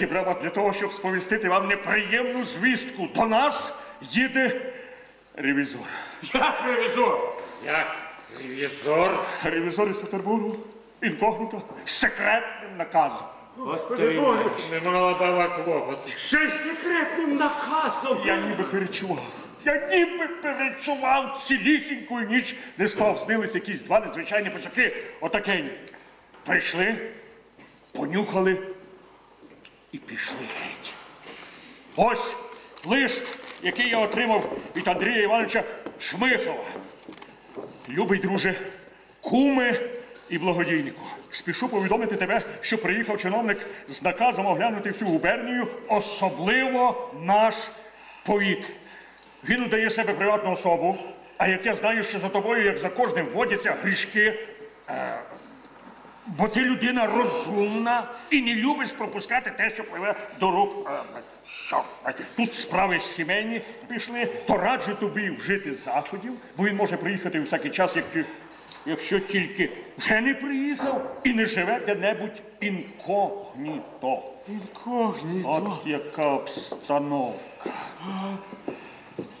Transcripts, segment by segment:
Зібрав вас для того, щоб сповістити вам неприємну звістку. До нас їде ревізор. Як ревізор? Як ревізор? Ревізор із Петербургу, інкогніто, з секретним наказом. Господи Боже, немало баба клопоти. Ще й секретним наказом. Я ніби перечував. Я ніби перечував цілісіньку ніч. Не спав, снились якісь два незвичайні пацюки отакені. Прийшли, понюхали і пішли геть. Ось лист, який я отримав від Андрія Івановича Шмихова. Любий друже, куме і благодійнику. Спішу повідомити тебе, що приїхав чиновник з наказом оглянути всю губернію, особливо наш повіт. Він удає себе приватну особу, а як я знаю, що за тобою, як за кожним, водяться грішки. Бо ти людина розумна і не любиш пропускати те, що пливе до рук. Е, Що? Е, Тут справи сімейні пішли, то раджу тобі вжити заходів, бо він може приїхати у всякий час, якщо, якщо тільки вже не приїхав і не живе де-небудь інкогніто. Інкогніто. От яка обстановка.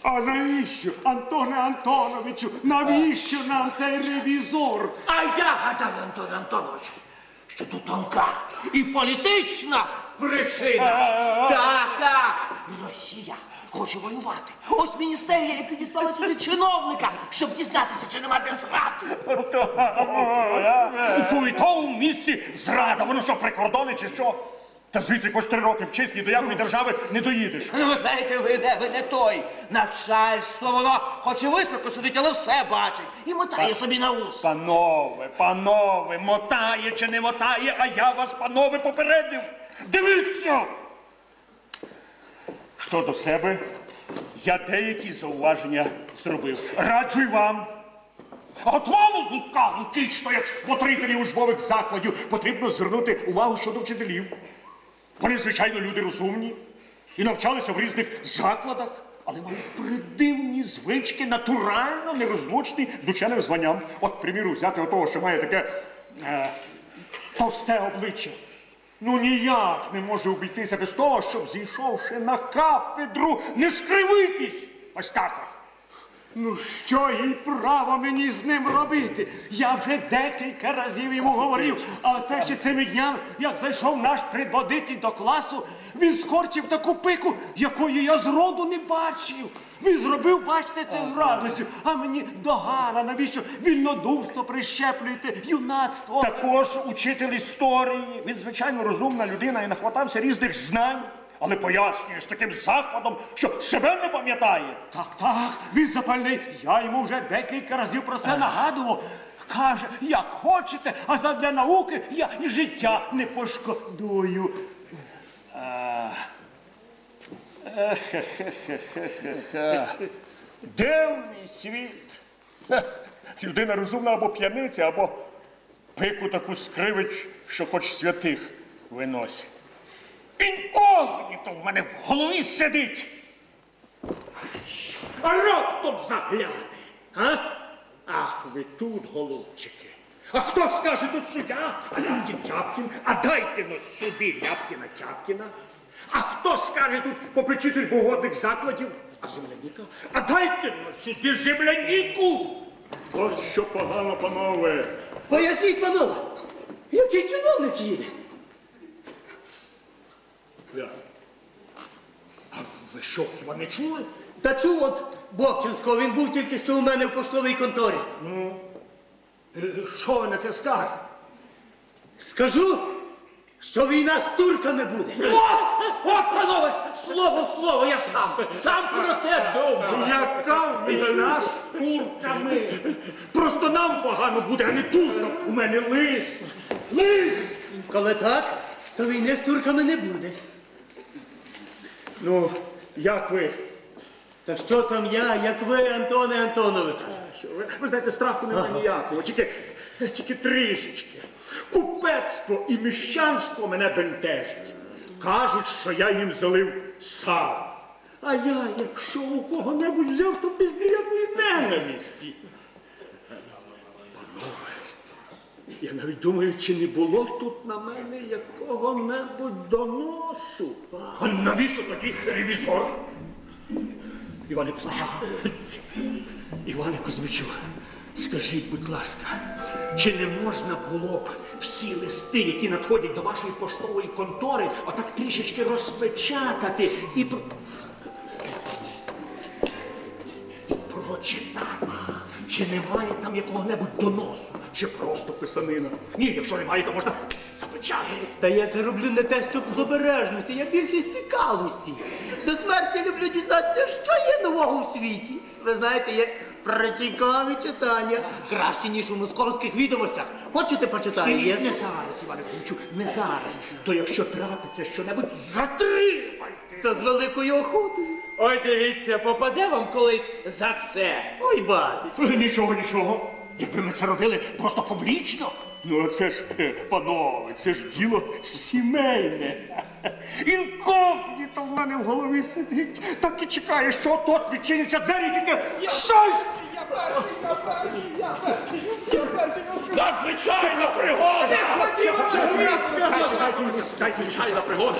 А навіщо, Антоне Антоновичу, навіщо нам цей ревізор? А я гадаю, Антон Антонович, що тут тонка і політична причина. Так, так. Росія хоче воювати. Ось міністерія і підіслала сюди чиновника, щоб дізнатися, чи нема де зрати. У повітовому місці зрада, воно що, прикордони чи що? Та звідси хоч три роки вчись, ні до якої держави не доїдеш. Ну, ви знаєте, ви не, ви не той. Начальство, воно хоче високо сидить, але все бачить. І мотає собі на ус. Панове, панове, мотає чи не мотає, а я вас, панове, попередив. Дивіться! Щодо себе, я деякі зауваження зробив. Раджу й вам. А от вам, Лука Лукічно, як смотрителі учбових закладів, потрібно звернути увагу щодо вчителів. Вони, звичайно, люди розумні і навчалися в різних закладах, але мають придивні звички, натурально нерозлучні з ученим званням. От, приміру, взяти отого, що має таке е, товсте обличчя. Ну ніяк не може обійтися без того, щоб зійшовши на кафедру, не скривитись. Ось так. Ну що їй право мені з ним робити? Я вже декілька разів йому говорив, а оце ще цими днями, як зайшов наш предводитель до класу, він скорчив таку пику, якої я зроду не бачив. Він зробив, бачите, це з радістю, а мені догана, навіщо вільнодумство прищеплюєте, юнацтво. Також учитель історії. Він, звичайно, розумна людина і нахватався різних знань, але пояснює з таким захватом, що себе не пам'ятає. Так, так, він запальний. Я йому вже декілька разів про це нагадував. Каже, як хочете, а задля науки я і життя не пошкодую. Дивний світ. Людина розумна або п'яниця, або пику таку скривич, що хоч святих виносить. Інкогніто в мене в голові сидить. А раптом загляне. А? Ах, ви тут, голубчики. А хто скаже тут суддя? А Ляпкін Тяпкін, а дайте но сюди Ляпкіна Тяпкіна. А хто скаже тут попечитель погодних закладів? А земляніка? А дайте но сюди земляніку. От що погано, панове. Поясніть, панове, який чиновник їде? А ви що, хіба не чули? Та чув от Бобчинського, він був тільки що у мене в поштовій конторі. Е, Що ви на це скажете? Скажу, що війна з турками буде. От, от, панове, слово, в слово, я сам, сам про те думав. Яка війна з турками? Просто нам погано буде, а не туркам. У мене лист. Лист! Коли так, то війни з турками не буде. Ну, як ви? Та що там я, як ви, Антоне Антоновичу? Що ви? Ви знаєте, страху немає ніякого, тільки, тільки трішечки. Купецтво і міщанство мене бентежить. Кажуть, що я їм залив сам. А я, якщо у кого-небудь взяв, то без ніякої ненависті. Панове, Я навіть думаю, чи не було тут на мене якого-небудь доносу. А навіщо тоді ревізор? Іване Кузьмичу, Іване Кузьмичу, скажіть, будь ласка, чи не можна було б всі листи, які надходять до вашої поштової контори, отак трішечки розпечатати і про... і прочитати? Чи немає там якого-небудь доносу, чи просто писанина? Ні, якщо немає, то можна запечатати. Та я це роблю не те, щоб з обережності, я більше з цікавості. До смерті люблю дізнатися, що є нового у світі. Ви знаєте, є працікаві читання. Краще, ніж у московських відомостях. Хочете почитаю? Ні, не зараз, Іване Кузьмичу, не зараз. То якщо трапиться щонебудь, затримайте. Та з великою охотою. Ой, дивіться, попаде вам колись за це. Ой, батюсь. Нічого, нічого. Якби ми це робили просто публічно. Ну, а це ж, е, панове, це ж діло сімейне. Інкогніто в мене в голові сидить, так і чекає, що тут відчиняться двері, тільки щось. Надзвичайна пригода! Надзвичайна пригода!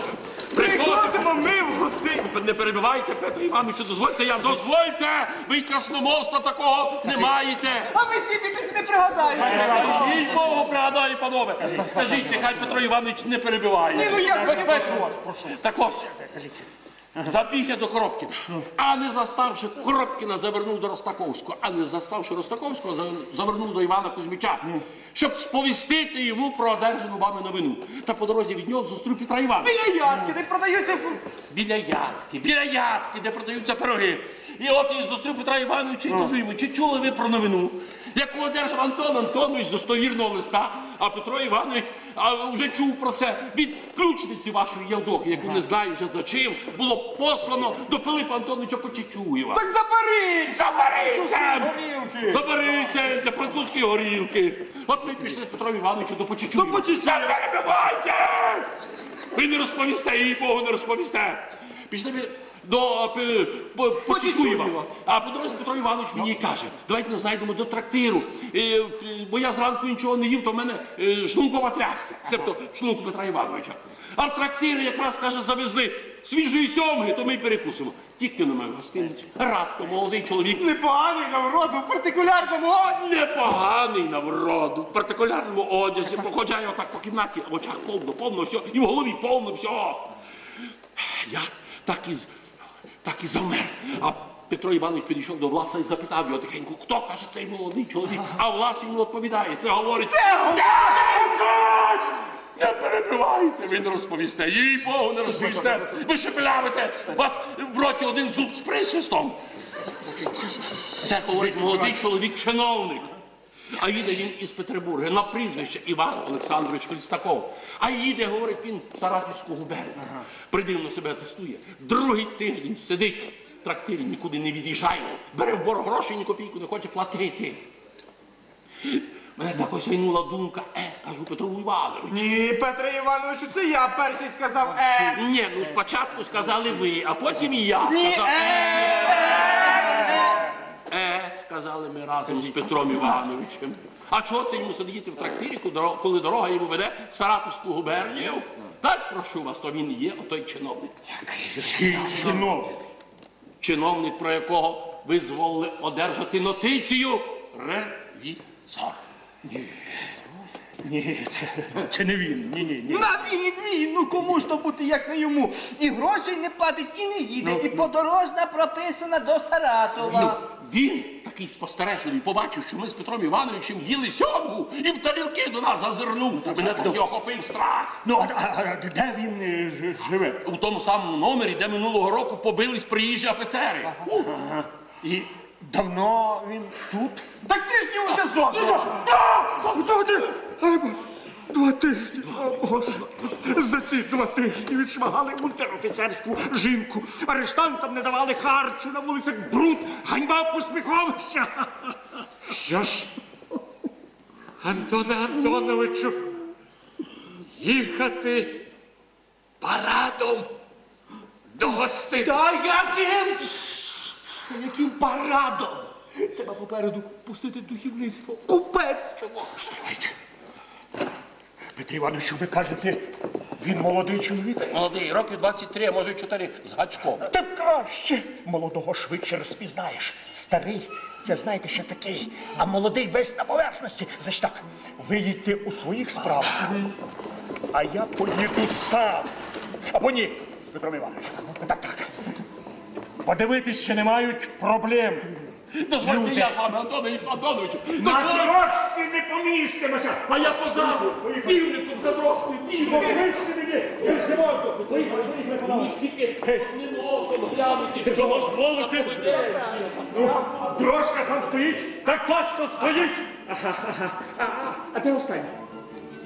Приходимо ми в гости. Не перебивайте, Петро Івановичу, дозвольте я, дозвольте! Ви красномовства такого не маєте. А ви сіпітесь не пригадаєте. Їй Богу пригадаю, панове. Скажіть, нехай Петро Іванович не перебиває. ну як Ви- вас, прошу. Так ось. Забіг я до Коробкіна, а не заставши Коробкіна, завернув до Ростаковського, а не заставши Ростаковського, завернув до Івана Кузьмича, щоб сповістити йому про одержану вами новину. Та по дорозі від нього зустрів Петра Івановича. Біля ядки, де продаються. Біля ядки, біля ядки, де продаються пироги. І от і зустрів Петра Івановича і кажу йому, чи чули ви про новину, яку одержав Антон Антонович з достовірного листа, а Петро Іванович а, вже чув про це від ключниці вашої Явдохи, яку не знаю вже за чим, було послано до Пилипа Антоновича Почечуєва. Так заберіть! За Парижем! Горілки! За Парижем для французької горілки. От ми пішли з Петром Івановичем до Почечуєва. До Почечуєва. Не перебивайте! Ви не розповісте, їй Богу не розповісте. Пішли ми до е, по- Почечуєва. А по дорозі Петро Іванович мені каже, давайте нас знайдемо до трактиру. Е, бо я зранку нічого не їв, то в мене е, шлункова трясся, себто шлунку Петра Івановича. А в трактири якраз каже, завезли свіжої сьомги, то ми й перекусимо. Тільки на мене гостиниці. Раптом молодий чоловік Непоганий на вроду в партикулярному одні. непоганий на вроду, в партикулярному одязі, походжає отак по кімнаті, а в очах повно, повно всього, і в голові повно всього. Я так і, з- так і замер. А Петро Іванович підійшов до Власа і запитав його тихенько, хто каже цей молодий чоловік? А Влас йому відповідає, це говорить. «Не, Не перебивайте, ви не розповісте, їй Богу не розповісте. Ви шепелявите, у вас в роті один зуб з присвистом. Це говорить молодий чоловік, чиновник. А їде він із Петербурга на прізвище Іван Олександрович Хлістаков. А їде, говорить він, в Саратівську губернію. Придивно себе тестує. Другий тиждень сидить в трактирі, нікуди не від'їжджає. Бере в борг гроші, ні копійку не хоче платити. Мене так ось гайнула думка, е, кажу Петру Івановичу. Ні, Петре Івановичу, це я перший сказав е. Ні, ну спочатку сказали ви, а потім і я Ні, сказав. е. Е, сказали ми разом з Петром Івановичем. А чого це йому сидіти в трактирі, коли дорога- йому веде в Саратовську губернію? Так прошу вас, то він є отой чиновник. Чиновник. Чиновник, про якого ви зволили одержати нотицію ревізор. Ні, це, це не він. Ні, ні, ні. На він, він, ну кому ж то бути, як не йому. І грошей не платить, і не їде, і подорожна прописана до Ну, Саратова. він такий спостережливий, побачив, що ми з Петром Івановичем їли сьомгу і в тарілки до нас зазирнув. Мене таки охопив страх. Ну, а, а, а де він е, ж- живе? У тому самому номері, де минулого року побились приїжджі офіцери. І давно він тут? Так ти ж йому вже зовсім. Два тижні. Два тижні. О, Боже. За ці два тижні відшмагали унтер-офіцерську жінку. Арештантам не давали харчу на вулицях бруд, ганьба посміховища. Що ж, Антоне Антоновичу, їхати парадом до гостини. Та яким? Яким парадом? Треба попереду пустити духівництво, купецтво. Стривайте. Петро Івановичу, ви кажете, він молодий чоловік? Молодий, років 23, а може 4, з гачком. Тим краще. Молодого швидше розпізнаєш. Старий, це знаєте, ще такий, а молодий весь на поверхності. Значить так, ви їдьте у своїх справах, а я поїду сам. Або ні, з Петром Івановичем. Так, так. Подивитись, чи не мають проблем. Дозвольте, Люди. я з вами, Антоне Антоновичу. На Дозвольте. дорожці не помістимося. А я позаду, півником за дрожкою, півником. Помічте мені, я живу. Поїхали, поїхали, панове. Тільки одним оком глянути, що дозволите? Ну, дрожка там стоїть, так точно стоїть. А, де останній?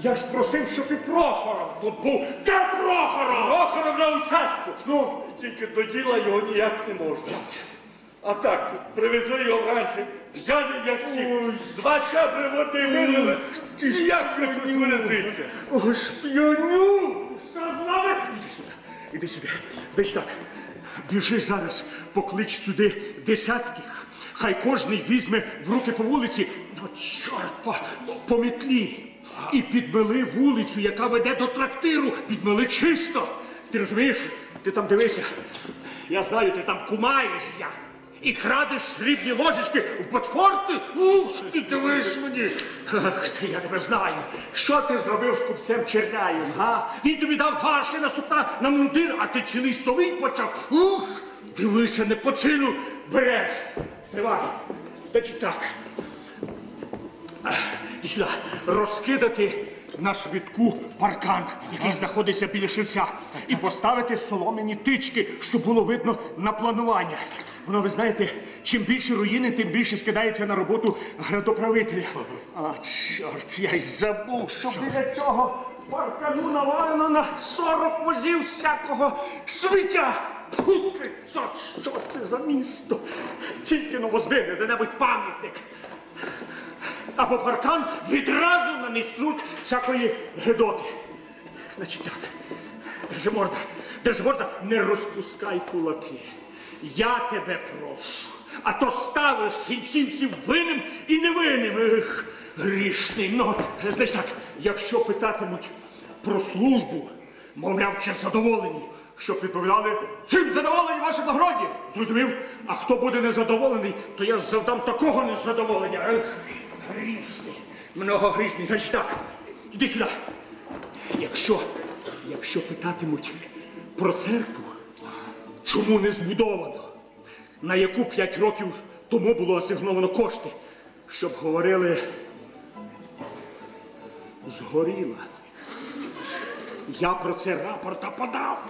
Я ж просив, щоб і Прохоров тут був. Де Прохоров? Прохоров на участку. Ну, тільки до діла його ніяк не можна. А так, привезли його вранці, п'яний як ці. Два чабри води вилили. І як ви тут вирезиться? О, шпіоню! Що з нами? Іди сюди, іди сюди. Значить так, біжи зараз, поклич сюди десятських. Хай кожний візьме в руки по вулиці, ну, чорт, по, по. І підмели вулицю, яка веде до трактиру. Підмели чисто. Ти розумієш? Ти там дивися. Я знаю, ти там кумаєшся. І крадеш срібні ложечки в ботфорти? Ух, ти дивиш мені. Ах, ти, я тебе знаю. Що ти зробив з купцем Черняєм, га? Він тобі дав два аршина сукна на мундир, а ти цілий совий почав. Ух, дивися, не почину береш. Стривай. Значить так. І сюди розкидати на швидку паркан, який знаходиться біля шильця, і поставити солом'яні тички, щоб було видно на планування. Воно, ви знаєте, чим більше руїни, тим більше скидається на роботу градоправителя. А, чорт, я й забув, що біля цього паркану навалено на 40 возів всякого свиття. Тьфу ти, чорт, що це за місто? Тільки но воздвигне де-небудь пам'ятник або паркан відразу нанесуть всякої гидоти. Значить так, Держиморда, Держиморда, не розпускай кулаки. Я тебе прошу. А то ставиш сільців всім винним і невинним. Ех, грішний. Ну, значить так, якщо питатимуть про службу, мовляв, чи задоволені, щоб відповідали цим задоволені ваші нагороді. Зрозумів? А хто буде незадоволений, то я завдам такого незадоволення. Ех, грішний. Многогрішний. Значить так, іди сюди. Якщо, якщо питатимуть про церкву, чому не збудовано, на яку п'ять років тому було асигновано кошти, щоб говорили згоріла. Я про це рапорта подав.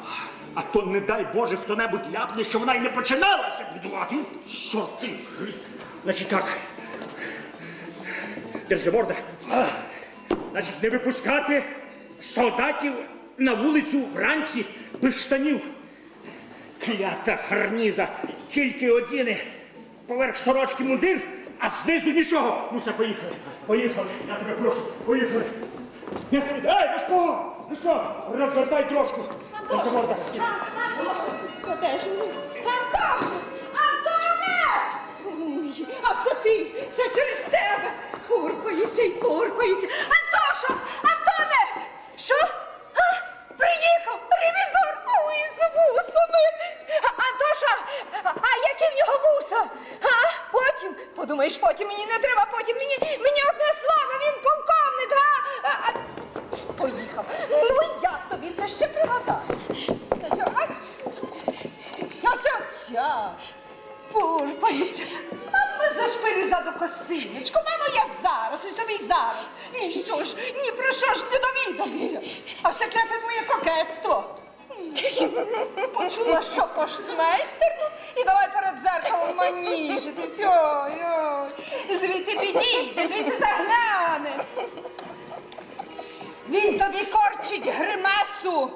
А то, не дай Боже, хто-небудь ляпне, що вона й не починалася будувати. Що ти? Значить так. Держиморда. Значить, не випускати солдатів на вулицю вранці без штанів. Клята харніза. Тільки одіни поверх сорочки мундир, а знизу нічого. Ну все, поїхали. Поїхали. Я тебе прошу. Поїхали. Не стоїть. Ей, Мишко! Мишко! Розвертай трошку. Де ж він? Антошу! Антоне! Ой, а все ти, все через тебе. Порпається й порпається. Антоша! Антоне! Що? А? Приїхав вусами. А, Антоша, а, а які в нього вуса? А? Потім, подумаєш, потім мені не треба, потім мені, мені одне слово, він полковник, а? а, а... Поїхав. Ну як тобі це ще пригадати? Ну, що, а? Ну все оця. Порпається. Мамо, зашпирю заду косиночку. Мамо, я зараз, ось тобі й зараз. Ні що ж, ні про що ж не довідалися. Почула, що поштмейстерну, і давай перед дзеркалом маніжитись. Ой, ой. Звідти підійде, звідти загляне. Він тобі корчить гримасу,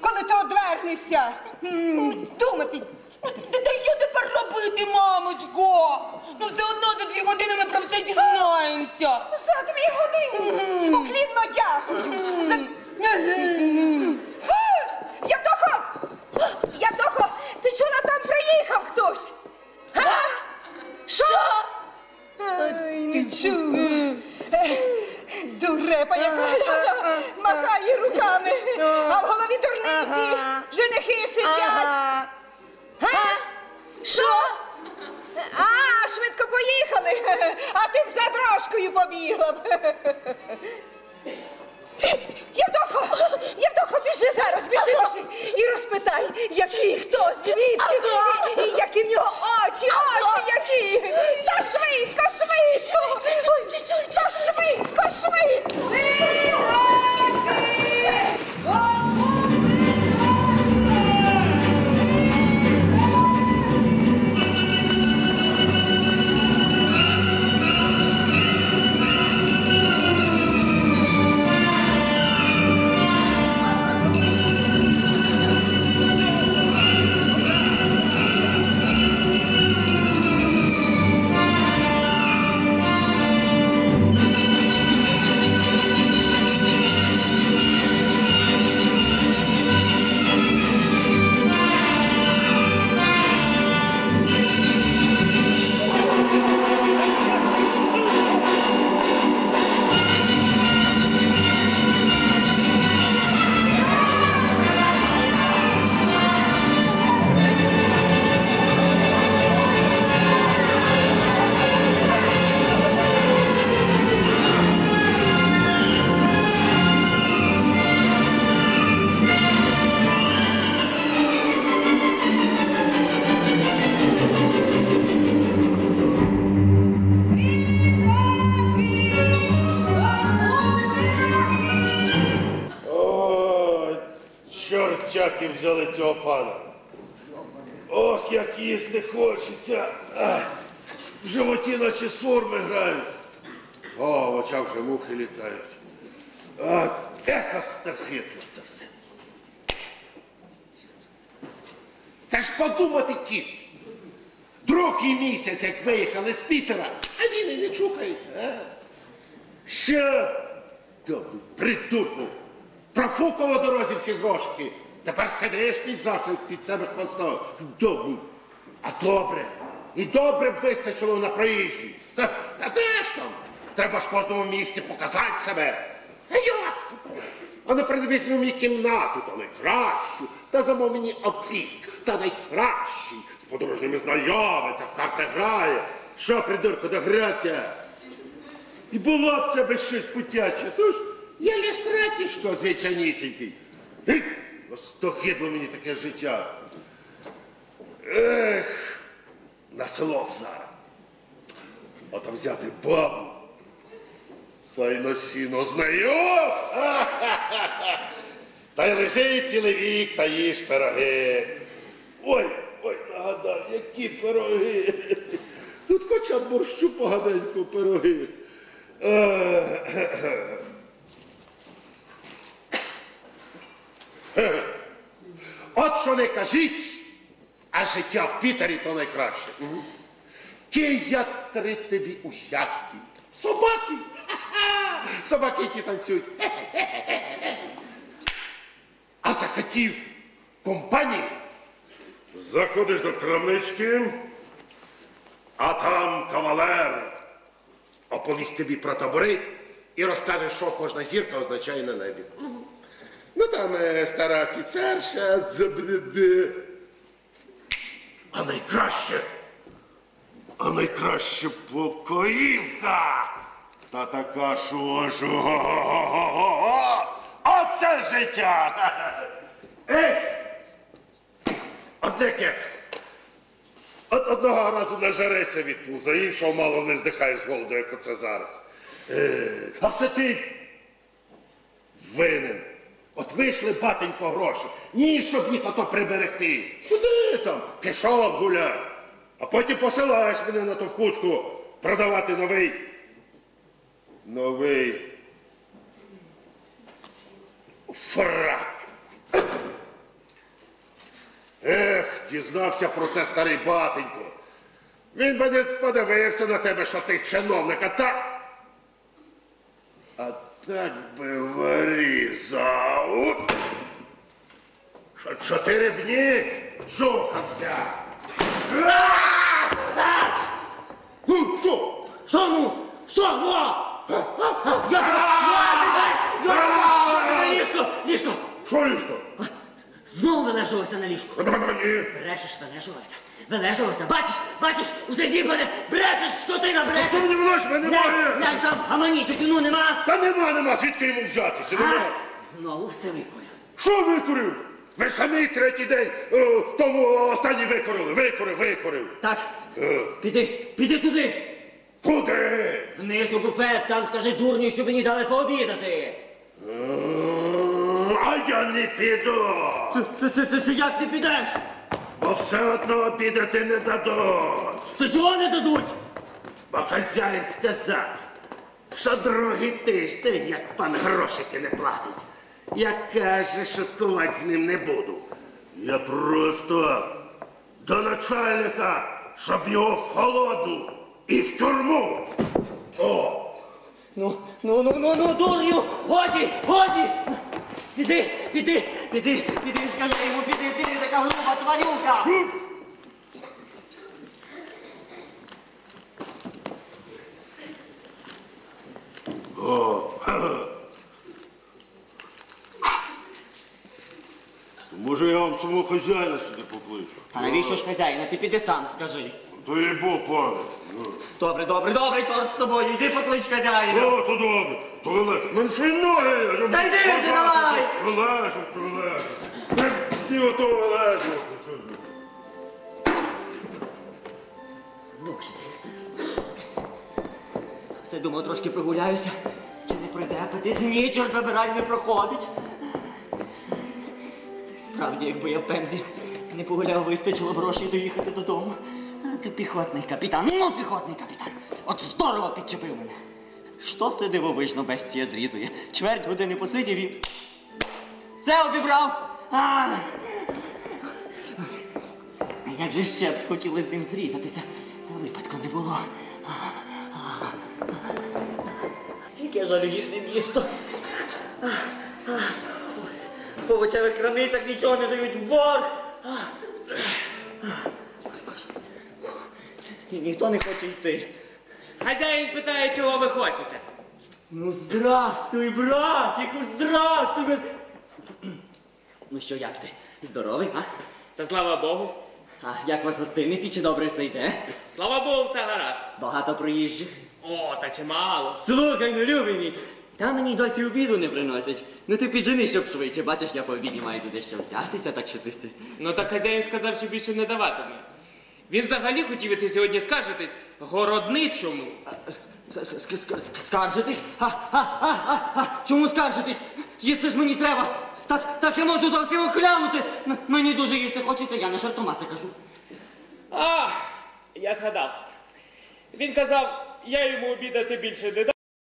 коли ти одвернешся. М, Думати. Ну, Та та що тепер робити, мамочко? Ну все одно за дві години ми про все дізнаємося. За дві години? Поклінно дякую. За... Я того, ти чула, там приїхав хтось. А? Що? Ай, не чула. Дурепа, яка гляда, махає руками, ну, а в голові дурниці женихи сидять. Га? Що? А, швидко поїхали, а ти б за дрожкою побігла. Євдохо, Євдохо, біжи зараз, біжи, біжи. І розпитай, який хто, звідки, і, і які в нього очі, очі які. Та швидко, швидко. Та швидко, швидко. Взяли цього пана. Ох, як їсти хочеться. В животі наче сурми грають. О, в очах вже мухи літають. А, ех, остахитло це все. Це ж подумати тільки. Другий місяць, як виїхали з Пітера, а він і не чухається, а? Що? Добре, придурку. Профукав у дорозі всі грошки. Тепер сидиш під засіб під себе хвостом. Добре. А добре. І добре б вистачило на проїжджі. Та, та де ж там? Треба ж кожному місці показати себе. Йосипе! А не передивись мені кімнату, та найкращу, та замов мені обід, та найкращий. З подорожніми знайомиться, в карти грає. Що, придурку, догрався? І було б це би щось путяче, тож я лістратішко звичайнісінький. Остогидло мені таке життя. Ех, на село б зараз. Ото взяти бабу. Та й на сіно знайом. Та й лежи цілий вік та їж пироги. Ой, ой, нагадав, які пироги. Тут хоча б борщу поганенько пироги. От що не кажіть, а життя в Пітері то найкраще. Мгм. Кіятри тобі усякі. Собаки. Собаки ті танцюють. А захотів компанії. Заходиш до крамнички, а там кавалер оповість тобі про табори і розкаже, що кожна зірка означає на небі. Ну там е, стара офіцерша забреде. А найкраще, а найкраще покоївка. Та така ж. ого-го-го-го. Оце життя. Ех! Одне кепсько. От одного разу нажарися від пуза, іншого мало не здихаєш з голоду, як оце зараз. Е, а все ти винен. От вийшли батенько гроші. Ні, щоб їх ото приберегти. Куди там? Пішов гуляй. А потім посилаєш мене на товкучку продавати новий. Новий. Фрак. Ех, дізнався про це старий батенько. Він би не подивився на тебе, що ти чиновник, а так. А так би вирізав. Що чотири дні жухався. Ну, Що? Що ну? Що? Ну? Ліжко, ліжко. Що ліжко? Знову вилежувався на ліжку. Ні. Брешеш, вилежувався. Вилежувався. Бачиш, бачиш, усе зібране. Брешеш, скотина, брешеш. не влаш мене немає? глянь, там гамані, тютюну нема. Та нема, нема, звідки йому взятися? А? Нема. Знову все викурив. Що викурив? Ви самі третій день о, тому останній викурили. Викурив, викурив. Так, Е, піди, піди туди. Куди? Вниз у буфет, там скажи дурню, щоб мені дали пообідати. М, А я не піду. Ти, ти, ти, ти як не підеш? Бо все одно обідати не дадуть. Ти чого не дадуть? Бо хазяїн сказав, що другий тиждень, як пан грошики не платить. Я каже, шуткувати з ним не буду. Я просто до начальника, щоб його в холоду і в тюрму. О! Ну, ну, ну, ну, ну, дурню, годі, годі. Піди, піди, піди, піди, скажи йому, піди, піди, така груба тварюка. Може я вам самого хазяїна сюди покличу? А навіщо ж хазяїна? Ти піди сам, скажи. То є бо, пане. Ну. Добре, добре, добре, чорт з тобою, йди поклич хазяїна. О, то добре. То вилежу. Мене свої ноги. Та йди вже, давай. Вилежу, вилежу. Ти ото вилежу. Боже. Це думав, трошки прогуляюся. Чи не пройде апетит? Ні, чорт забирай, не проходить. Справді, якби я в пемзі не погуляв, вистачило б грошей доїхати додому. Ти піхотний капітан. Ну, піхотний капітан. От здорово підчепив мене. Що це дивовижно бестія зрізує? Чверть години посидів і. Все обібрав. Як же ще б схотілося з ним зрізатися? Та випадку не було. Яке жалюгідне місто. В овочевих крамницях нічого не дають в борг. І ніхто не хоче йти. Хазяїн питає, чого ви хочете. Ну, здрастуй, братику, здрастуй. брат. Ну що, як ти? Здоровий, а? Та слава Богу. А як у вас в гостиниці, чи добре все йде? Слава Богу, все гаразд. Багато проїжджих. О, та чимало. Слухай, ну любий мій, та мені досі обіду не приносять. Ну ти піджени, щоб швидше. Бачиш, я по обіді маю за дещо взятися, так що ти. ти- Ну так хазяїн сказав, що більше не даватиме. Він взагалі хотів іти сьогодні скаржитись городничому. Скаржитись? А, а, а, а, а, чому скаржитись? Їсти ж мені треба. Так, так я можу зовсім оглянути. Мені дуже їсти хочеться, я не жартома це кажу. А, я згадав. Він казав, я йому обідати більше не дам.